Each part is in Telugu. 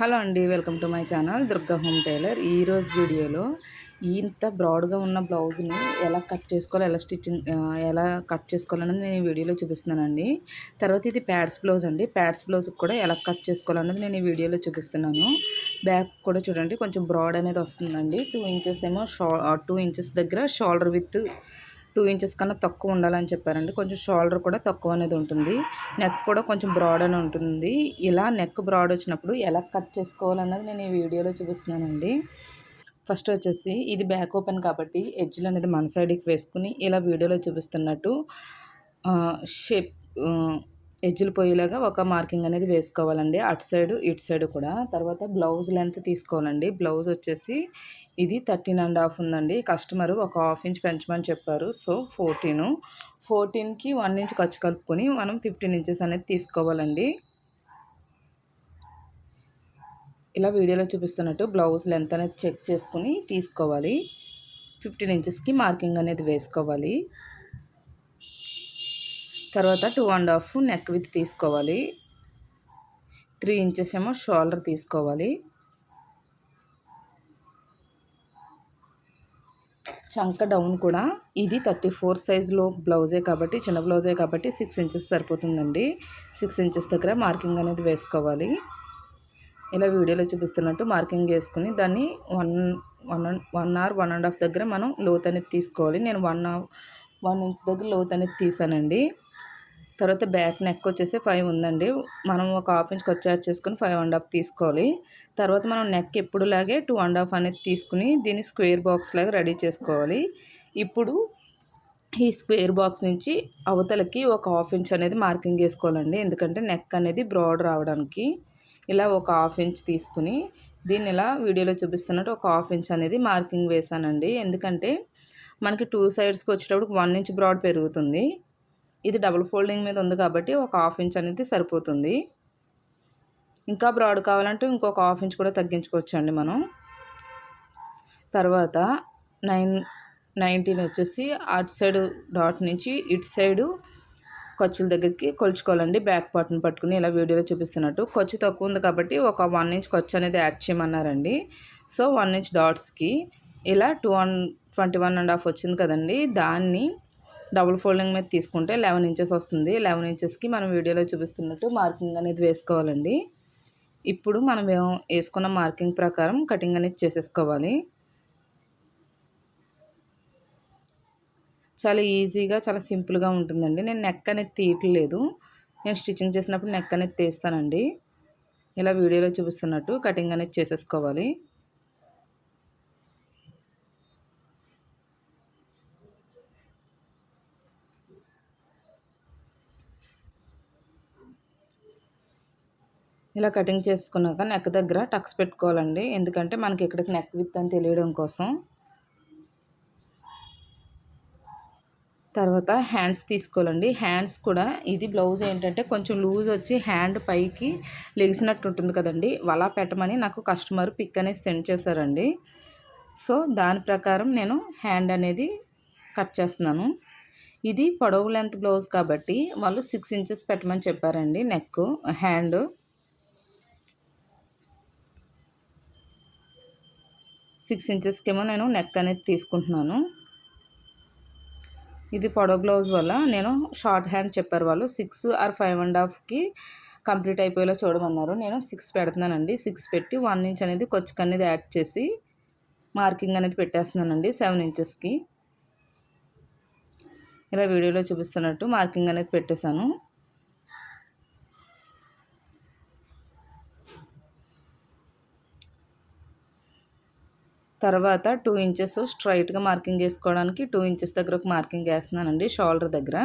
హలో అండి welcome to my channel Durga home tailor. ఈరోజు వీడియోలో ఇంత బ్రాడ్గా ఉన్న బ్లౌజ్ని ఎలా కట్ చేసుకోవాలి ఎలా స్టిచ్చింగ్ ఎలా కట్ చేసుకోవాలన్నది నేను ఈ వీడియోలో చూపిస్తున్నానండి. తర్వాత ఇది ప్యాడ్స్ బ్లౌజ్ అండి. ప్యాడ్స్ బ్లౌజ్ కూడా ఎలా కట్ చేసుకోవాలన్నది నేను ఈ వీడియోలో చూపిస్తున్నాను. బ్యాక్ కూడా చూడండి కొంచెం బ్రాడ్ అనేది వస్తుందండి. టూ ఇంచెస్ ఏమో షా టూ ఇంచెస్ దగ్గర షోల్డర్ విత్ టూ ఇంచెస్ కన్నా తక్కువ ఉండాలని చెప్పారండి. కొంచెం షోల్డర్ కూడా తక్కువ అనేది ఉంటుంది. నెక్ కూడా కొంచెం బ్రాడ్ అని ఉంటుంది. ఇలా నెక్ బ్రాడ్ వచ్చినప్పుడు ఎలా కట్ చేసుకోవాలన్నది నేను ఈ వీడియోలో చూపిస్తున్నానండి. ఫస్ట్ వచ్చేసి ఇది బ్యాక్ ఓపెన్ కాబట్టి ఎడ్జ్లు అనేది మన సైడ్కి వేసుకుని ఇలా వీడియోలో చూపిస్తున్నట్టు షేప్ ఎజ్జులు పోయేలాగా ఒక మార్కింగ్ అనేది వేసుకోవాలండి. అటు సైడ్ ఇటు సైడ్ కూడా. తర్వాత బ్లౌజ్ లెంత్ తీసుకోవాలండి. బ్లౌజ్ వచ్చేసి ఇది థర్టీన్ అండ్ హాఫ్ ఉందండి. కస్టమర్ ఒక హాఫ్ ఇంచ్ పెంచమని చెప్పారు. So fourteen. ఫోర్టీన్కి వన్ ఇంచ్ ఖర్చు కలుపుకొని మనం ఫిఫ్టీన్ ఇంచెస్ అనేది తీసుకోవాలండి. ఇలా వీడియోలో చూపిస్తున్నట్టు బ్లౌజ్ లెంత్ అనేది చెక్ చేసుకుని తీసుకోవాలి. ఫిఫ్టీన్ ఇంచెస్కి మార్కింగ్ అనేది వేసుకోవాలి. తర్వాత two and half neck with తీసుకోవాలి. త్రీ ఇంచెస్ ఏమో షోల్డర్ తీసుకోవాలి. చంక డౌన్ కూడా. ఇది థర్టీ ఫోర్ సైజులో బ్లౌజే కాబట్టి చిన్న బ్లౌజే కాబట్టి సిక్స్ ఇంచెస్ సరిపోతుందండి. సిక్స్ ఇంచెస్ దగ్గర మార్కింగ్ అనేది వేసుకోవాలి. ఇలా వీడియోలో చూపిస్తున్నట్టు మార్కింగ్ వేసుకుని దాన్ని one one one hour one and half దగ్గర మనం లోత్ అనేది తీసుకోవాలి. నేను వన్ వన్ ఇంచ్ దగ్గర లోత్ అనేది తీసానండి. తర్వాత బ్యాక్ నెక్ వచ్చేసి ఫైవ్ ఉందండి. మనం ఒక హాఫ్ ఇంచ్ వచ్చి చేసుకుని ఫైవ్ అండ్ హాఫ్ తీసుకోవాలి. తర్వాత మనం నెక్ ఎప్పుడులాగే టూ అండ్ హాఫ్ అనేది తీసుకుని దీన్ని స్క్వేర్ బాక్స్ లాగా రెడీ చేసుకోవాలి. ఇప్పుడు ఈ స్క్వేర్ బాక్స్ నుంచి అవతలకి ఒక హాఫ్ ఇంచ్ అనేది మార్కింగ్ చేసుకోవాలండి. ఎందుకంటే నెక్ అనేది బ్రాడ్ రావడానికి. ఇలా ఒక హాఫ్ ఇంచ్ తీసుకుని దీన్ని ఇలా వీడియోలో చూపిస్తున్నట్టు ఒక హాఫ్ ఇంచ్ అనేది మార్కింగ్ వేసానండి ఎందుకంటే మనకి టూ సైడ్స్కి వచ్చేటప్పుడు వన్ ఇంచ్ బ్రాడ్ పెరుగుతుంది. ఇది డబుల్ ఫోల్డింగ్ మీద ఉంది కాబట్టి ఒక హాఫ్ ఇంచ్ అనేది సరిపోతుంది. ఇంకా బ్రాడ్ కావాలంటే ఇంకొక హాఫ్ ఇంచ్ కూడా తగ్గించుకోవచ్చండి మనం. తర్వాత నైన్ నైన్టీన్ వచ్చేసి అటు సైడ్ డాట్ నుంచి ఇటు సైడు ఖర్చుల దగ్గరికి కొలుచుకోవాలండి. బ్యాక్ పార్ట్ని పట్టుకుని ఇలా వీడియోలో చూపిస్తున్నట్టు. ఖర్చు తక్కువ ఉంది కాబట్టి ఒక వన్ ఇంచ్ ఖర్చు అనేది యాడ్ చేయమన్నారండి. సో వన్ ఇంచ్ డాట్స్కి ఇలా two one twenty one and half వచ్చింది కదండి. దాన్ని డబుల్ ఫోల్డింగ్ మీద తీసుకుంటే లెవెన్ ఇంచెస్ వస్తుంది. లెవెన్ ఇంచెస్కి మనం వీడియోలో చూపిస్తున్నట్టు మార్కింగ్ అనేది వేసుకోవాలండి. ఇప్పుడు మనం వేసుకున్న మార్కింగ్ ప్రకారం కటింగ్ అనేది చేసేసుకోవాలి. చాలా ఈజీగా చాలా సింపుల్గా ఉంటుందండి. నేను నెక్ అనేది తీయట్లేదు. నేను స్టిచ్చింగ్ చేసినప్పుడు నెక్ అనేది తీస్తానండి. ఇలా వీడియోలో చూపిస్తున్నట్టు కటింగ్ అనేది చేసేసుకోవాలి. ఇలా కటింగ్ చేసుకున్నాక నెక్ దగ్గర టక్స్ పెట్టుకోవాలండి. ఎందుకంటే మనకి ఇక్కడికి నెక్ విత్ అని తెలియడం కోసం. తర్వాత హ్యాండ్స్ తీసుకోవాలండి. హ్యాండ్స్ కూడా ఇది బ్లౌజ్ ఏంటంటే కొంచెం లూజ్ వచ్చి హ్యాండ్ పైకి లెగిసినట్టు ఉంటుంది కదండి. అలా పెట్టమని నాకు కస్టమర్ పిక్ అనేది సెండ్ చేశారండి. సో దాని ప్రకారం నేను హ్యాండ్ అనేది కట్ చేస్తున్నాను. ఇది పొడవు లెంత్ బ్లౌజ్ కాబట్టి వాళ్ళు సిక్స్ ఇంచెస్ పెట్టమని చెప్పారండి నెక్ హ్యాండ్ సిక్స్ ఇంచెస్కేమో నేను నెక్ అనేది తీసుకుంటున్నాను. ఇది పొడవ బ్లౌజ్ వల్ల నేను షార్ట్ హ్యాండ్ చెప్పారు వాళ్ళు. సిక్స్ ఆర్ ఫైవ్ అండ్ హాఫ్కి కంప్లీట్ అయిపోయేలా చూడమన్నారు. నేను సిక్స్ పెడుతున్నానండి. సిక్స్ పెట్టి వన్ ఇంచ్ అనేది కొచ్చుకు అనేది యాడ్ చేసి మార్కింగ్ అనేది పెట్టేస్తున్నానండి సెవెన్ ఇంచెస్కి. ఇలా వీడియోలో చూపిస్తున్నట్టు మార్కింగ్ అనేది పెట్టేశాను. తర్వాత టూ ఇంచెస్ స్ట్రైట్గా మార్కింగ్ చేసుకోవడానికి టూ ఇంచెస్ దగ్గర ఒక మార్కింగ్ వేస్తున్నానండి షోల్డర్ దగ్గర.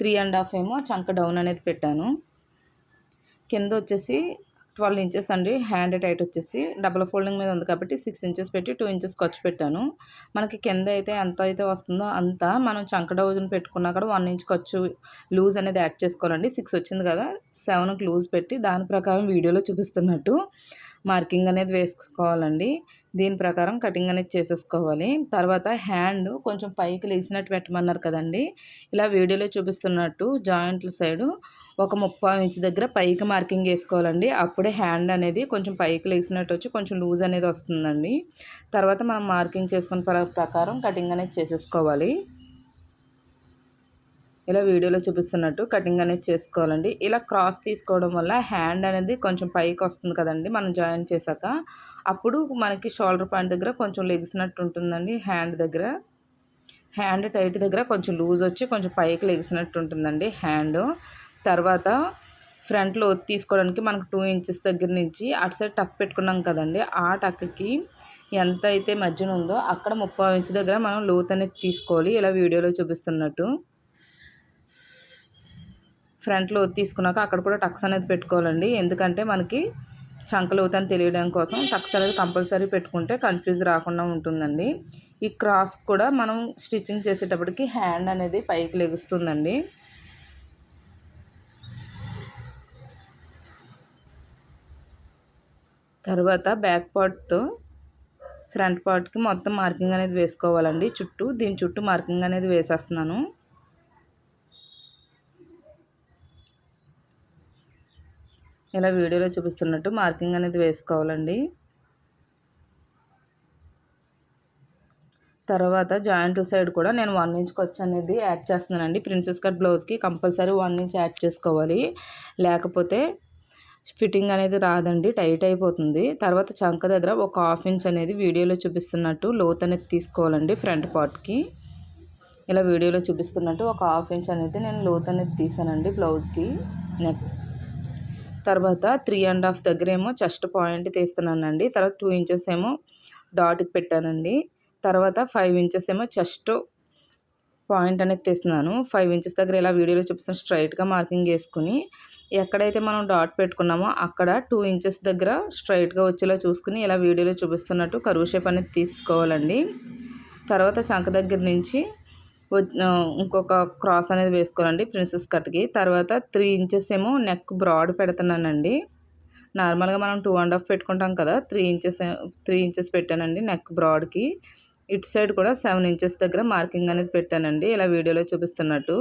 త్రీ అండ్ హాఫ్ ఏమో చంక డౌన్ అనేది పెట్టాను. కింద వచ్చేసి ట్వెల్వ్ ఇంచెస్ అండి హ్యాండ్ టైట్ వచ్చేసి డబల్ ఫోల్డింగ్ మీద ఉంది కాబట్టి సిక్స్ ఇంచెస్ పెట్టి టూ ఇంచెస్ ఖర్చు పెట్టాను. మనకి కింద అయితే ఎంత అయితే వస్తుందో అంత మనం చంక డౌజన్ పెట్టుకున్నా కూడా వన్ ఇంచ్ ఖర్చు లూజ్ అనేది యాడ్ చేసుకోవాలండి. సిక్స్ వచ్చింది కదా సెవెన్కి లూజ్ పెట్టి దాని ప్రకారం వీడియోలో చూపిస్తున్నట్టు. మార్కింగ్ అనేది వేసుకోవాలండి. దీని ప్రకారం కటింగ్ అనేది చేసేసుకోవాలి. తర్వాత హ్యాండ్ కొంచెం పైకి లేచినట్టు పెట్టమన్నారు కదండి. ఇలా వీడియోలో చూపిస్తున్నట్టు జాయింట్ల సైడు ఒక ముప్పై ఇంచ్ దగ్గర పైకి మార్కింగ్ వేసుకోవాలండి. అప్పుడే హ్యాండ్ అనేది కొంచెం పైకి లేచినట్టు వచ్చి కొంచెం లూజ్ అనేది వస్తుందండి. తర్వాత మనం మార్కింగ్ చేసుకున్న ప్రకారం కటింగ్ అనేది చేసేసుకోవాలి. ఇలా వీడియోలో చూపిస్తున్నట్టు కటింగ్ అనేది చేసుకోవాలండి. ఇలా క్రాస్ తీసుకోవడం వల్ల హ్యాండ్ అనేది కొంచెం పైకి వస్తుంది కదండి మనం జాయిన్ చేశాక. అప్పుడు మనకి షోల్డర్ పాయింట్ దగ్గర కొంచెం లెగిసినట్టు ఉంటుందండి హ్యాండ్ దగ్గర. హ్యాండ్ టైట్ దగ్గర కొంచెం లూజ్ వచ్చి కొంచెం పైకి లెగిసినట్టు ఉంటుందండి హ్యాండ్. తర్వాత ఫ్రంట్ ఫ్రంట్లో తీసుకోవడానికి మనకు టూ ఇంచెస్ దగ్గర నుంచి అటు సైడ్ టక్ పెట్టుకున్నాం కదండి. ఆ టక్కి ఎంత అయితే మధ్యన ఉందో అక్కడ ముప్పై ఇంచ్ దగ్గర మనం లోత్ అనేది తీసుకోవాలి. ఇలా వీడియోలో చూపిస్తున్నట్టు. ఫ్రంట్లో తీసుకున్నాక అక్కడ కూడా టక్స్ అనేది పెట్టుకోవాలండి. ఎందుకంటే మనకి చంకలు అవుతాయని తెలియడం కోసం టక్స్ అనేది కంపల్సరీ పెట్టుకుంటే కన్ఫ్యూజ్ రాకుండా ఉంటుందండి. ఈ క్రాస్ కూడా మనం స్టిచ్చింగ్ చేసేటప్పటికి హ్యాండ్ అనేది పైకి లెగుస్తుందండి. తర్వాత బ్యాక్ పార్ట్తో ఫ్రంట్ పార్ట్కి మొత్తం మార్కింగ్ అనేది వేసుకోవాలండి. చుట్టూ దీని చుట్టూ మార్కింగ్ అనేది వేసేస్తున్నాను. ఇలా వీడియోలో చూపిస్తున్నట్టు మార్కింగ్ అనేది వేసుకోవాలండి. తర్వాత జాయింట్ సైడ్ కూడా నేను వన్ ఇంచ్ ఖర్చు అనేది యాడ్ చేస్తున్నానండి. ప్రిన్సెస్ కట్ బ్లౌజ్కి కంపల్సరీ వన్ ఇంచ్ యాడ్ చేసుకోవాలి. లేకపోతే ఫిట్టింగ్ అనేది రాదండి టైట్ అయిపోతుంది. తర్వాత చంక దగ్గర ఒక హాఫ్ ఇంచ్ అనేది వీడియోలో చూపిస్తున్నట్టు లోత్ అనేది తీసుకోవాలండి ఫ్రంట్ పార్ట్కి. ఇలా వీడియోలో చూపిస్తున్నట్టు ఒక హాఫ్ ఇంచ్ అనేది నేను లోత్ అనేది తీసానండి బ్లౌజ్కి నెక్ తర్వాత త్రీ అండ్ హాఫ్ దగ్గర ఏమో చెస్ట్ పాయింట్ తీస్తున్నానండి. తర్వాత టూ ఇంచెస్ ఏమో డాట్కి పెట్టానండి. తర్వాత ఫైవ్ ఇంచెస్ ఏమో చెస్ట్ పాయింట్ అనేది తీస్తున్నాను. ఫైవ్ ఇంచెస్ దగ్గర ఇలా వీడియోలో చూపిస్తాను స్ట్రైట్గా మార్కింగ్ వేసుకుని ఎక్కడైతే మనం డాట్ పెట్టుకున్నామో అక్కడ టూ ఇంచెస్ దగ్గర స్ట్రైట్గా వచ్చేలా చూసుకుని ఇలా వీడియోలో చూపిస్తున్నట్టు కరువు షేప్ అనేది తీసుకోవాలండి. తర్వాత చంక దగ్గర నుంచి ఇంకొక క్రాస్ అనేది వేసుకోవాలండి ప్రిన్సెస్ కట్కి. తర్వాత త్రీ ఇంచెస్ ఏమో నెక్ బ్రాడ్ పెడుతున్నానండి. నార్మల్గా మనం టూ అండ్ హాఫ్ పెట్టుకుంటాం కదా త్రీ ఇంచెస్ త్రీ ఇంచెస్ పెట్టానండి నెక్ బ్రాడ్కి. ఇటు సైడ్ కూడా సెవెన్ ఇంచెస్ దగ్గర మార్కింగ్ అనేది పెట్టానండి ఇలా వీడియోలో చూపిస్తున్నట్టు.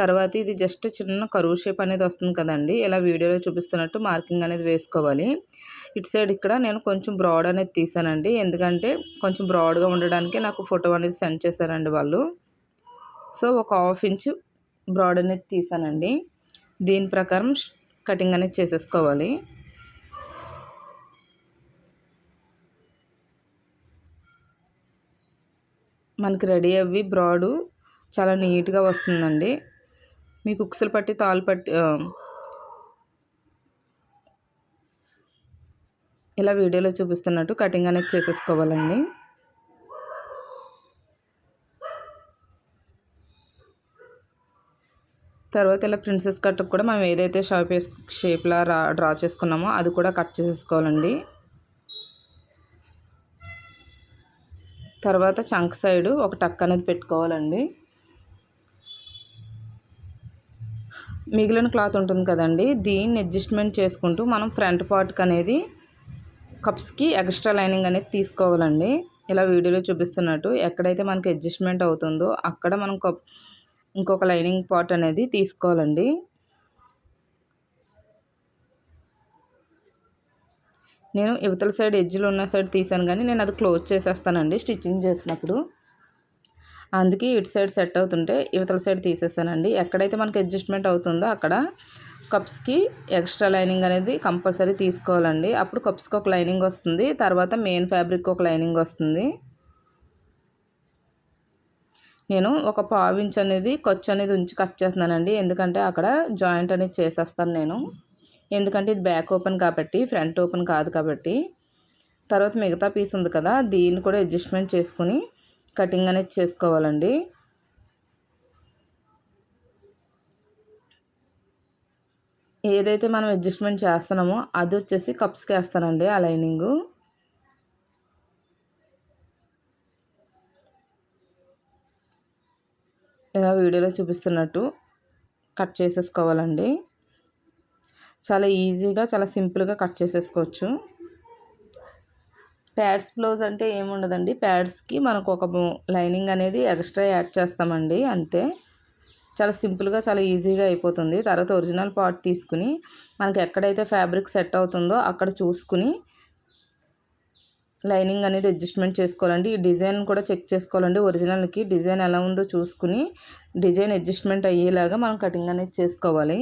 తర్వాత ఇది జస్ట్ చిన్న కరువు షేప్ అనేది వస్తుంది కదండి ఇలా వీడియోలో చూపిస్తున్నట్టు మార్కింగ్ అనేది వేసుకోవాలి. ఇటు సైడ్ ఇక్కడ నేను కొంచెం బ్రాడ్ అనేది తీసానండి ఎందుకంటే కొంచెం బ్రాడ్గా ఉండడానికి నాకు ఫోటో అనేది సెండ్ చేశారండి వాళ్ళు. సో ఒక హాఫ్ ఇంచు బ్రాడ్ అనేది తీసానండి. దీని ప్రకారం కటింగ్ అనేది చేసేసుకోవాలి. మనకి రెడీ అవి బ్రాడు చాలా నీట్గా వస్తుందండి. మీకు ఉక్సులు పట్టి తాలు పట్టి ఇలా వీడియోలో చూపిస్తున్నట్టు కటింగ్ అనేది చేసేసుకోవాలండి. తర్వాత ఇలా ప్రిన్సెస్ కట్ కూడా మనం ఏదైతే షాప్ షేప్లా రా డ్రా చేసుకున్నామో అది కూడా కట్ చేసేసుకోవాలండి. తర్వాత చంక్ సైడ్ ఒక టక్ అనేది పెట్టుకోవాలండి. మిగిలిన క్లాత్ ఉంటుంది కదండి దీన్ని అడ్జస్ట్మెంట్ చేసుకుంటూ మనం ఫ్రంట్ పార్ట్కి అనేది కప్స్కి ఎక్స్ట్రా లైనింగ్ అనేది తీసుకోవాలండి. ఇలా వీడియోలో చూపిస్తున్నట్టు ఎక్కడైతే మనకి అడ్జస్ట్మెంట్ అవుతుందో అక్కడ మనం కప్ ఇంకొక లైనింగ్ పార్ట్ అనేది తీసుకోవాలండి. నేను ఇవతల సైడ్ ఎడ్జ్లు ఉన్న సైడ్ తీసాను కానీ నేను అది క్లోజ్ చేసేస్తానండి స్టిచ్చింగ్ చేసినప్పుడు. అందుకే ఇటు సైడ్ సెట్ అవుతుంటే ఇవతల సైడ్ తీసేసానండి. ఎక్కడైతే మనకి అడ్జస్ట్మెంట్ అవుతుందో అక్కడ కప్స్కి ఎక్స్ట్రా లైనింగ్ అనేది కంపల్సరీ తీసుకోవాలండి. అప్పుడు కప్స్కి ఒక లైనింగ్ వస్తుంది తర్వాత మెయిన్ ఫ్యాబ్రిక్ ఒక లైనింగ్ వస్తుంది. నేను ఒక పావించ్ అనేది ఖర్చు అనేది ఉంచి కట్ చేస్తున్నానండి. ఎందుకంటే అక్కడ జాయింట్ అనేది చేసేస్తాను నేను. ఎందుకంటే ఇది బ్యాక్ ఓపెన్ కాబట్టి ఫ్రంట్ ఓపెన్ కాదు కాబట్టి. తర్వాత మిగతా పీస్ ఉంది కదా దీన్ని కూడా అడ్జస్ట్మెంట్ చేసుకుని కటింగ్ అనేది చేసుకోవాలండి. ఏదైతే మనం అడ్జస్ట్మెంట్ చేస్తున్నామో అది వచ్చేసి కప్స్కి వేస్తానండి ఆ లైనింగు. విధంగా వీడియోలో చూపిస్తున్నట్టు కట్ చేసేసుకోవాలండి. చాలా ఈజీగా చాలా సింపుల్గా కట్ చేసేసుకోవచ్చు. ప్యాడ్స్ బ్లౌజ్ అంటే ఏముండదండి ప్యాడ్స్కి మనకు ఒక లైనింగ్ అనేది ఎక్స్ట్రా యాడ్ చేస్తామండి అంతే. చాలా సింపుల్గా చాలా ఈజీగా అయిపోతుంది. తర్వాత ఒరిజినల్ పార్ట్ తీసుకుని మనకి ఎక్కడైతే ఫ్యాబ్రిక్ సెట్ అవుతుందో అక్కడ చూసుకుని లైనింగ్ అనేది అడ్జస్ట్మెంట్ చేసుకోవాలండి. ఈ డిజైన్ కూడా చెక్ చేసుకోవాలండి. ఒరిజినల్కి డిజైన్ ఎలా ఉందో చూసుకుని డిజైన్ అడ్జస్ట్మెంట్ అయ్యేలాగా మనం కటింగ్ అనేది చేసుకోవాలి.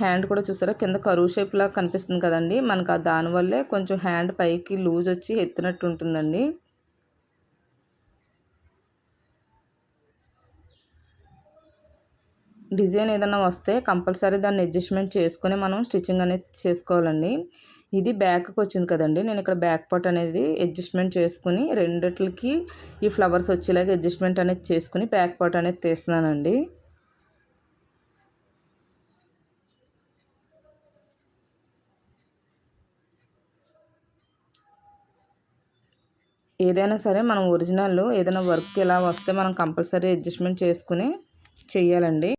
హ్యాండ్ కూడా చూసారా? కింద కరువు షేప్లా కనిపిస్తుంది కదండి. మనకు దానివల్లే కొంచెం హ్యాండ్ పైకి లూజ్ వచ్చి ఎత్తినట్టు ఉంటుందండి. డిజైన్ ఏదైనా వస్తే కంపల్సరీ దాన్ని అడ్జస్ట్మెంట్ చేసుకొని మనం స్టిచ్చింగ్ అనేది చేసుకోవాలండి. ఇది బ్యాక్కి వచ్చింది కదండి. నేను ఇక్కడ బ్యాక్ పార్ట్ అనేది అడ్జస్ట్మెంట్ చేసుకుని రెండిట్లకి ఈ ఫ్లవర్స్ వచ్చేలాగా అడ్జస్ట్మెంట్ అనేది చేసుకుని బ్యాక్ పార్ట్ అనేది తీస్తున్నానండి. ఏదైనా సరే మనం ఒరిజినల్ ఏదైనా వర్క్ ఇలా వస్తే మనం కంపల్సరీ అడ్జస్ట్మెంట్ చేసుకుని చెయ్యాలండి.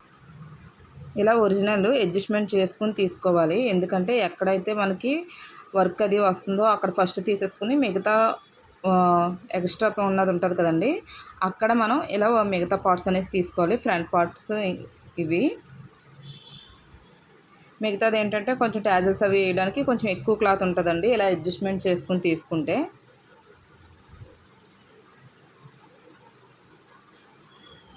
ఇలా ఒరిజినల్ అడ్జస్ట్మెంట్ చేసుకుని తీసుకోవాలి. ఎందుకంటే ఎక్కడైతే మనకి వర్క్ అది వస్తుందో అక్కడ ఫస్ట్ తీసేసుకుని మిగతా ఎక్స్ట్రా ఉన్నది ఉంటుంది కదండి అక్కడ మనం ఇలా మిగతా పార్ట్స్ అనేది తీసుకోవాలి. ఫ్రంట్ పార్ట్స్ ఇవి. మిగతాది ఏంటంటే కొంచెం ట్యాజల్స్ అవి వేయడానికి కొంచెం ఎక్కువ క్లాత్ ఉంటుందండి. ఇలా అడ్జస్ట్మెంట్ చేసుకుని తీసుకుంటే.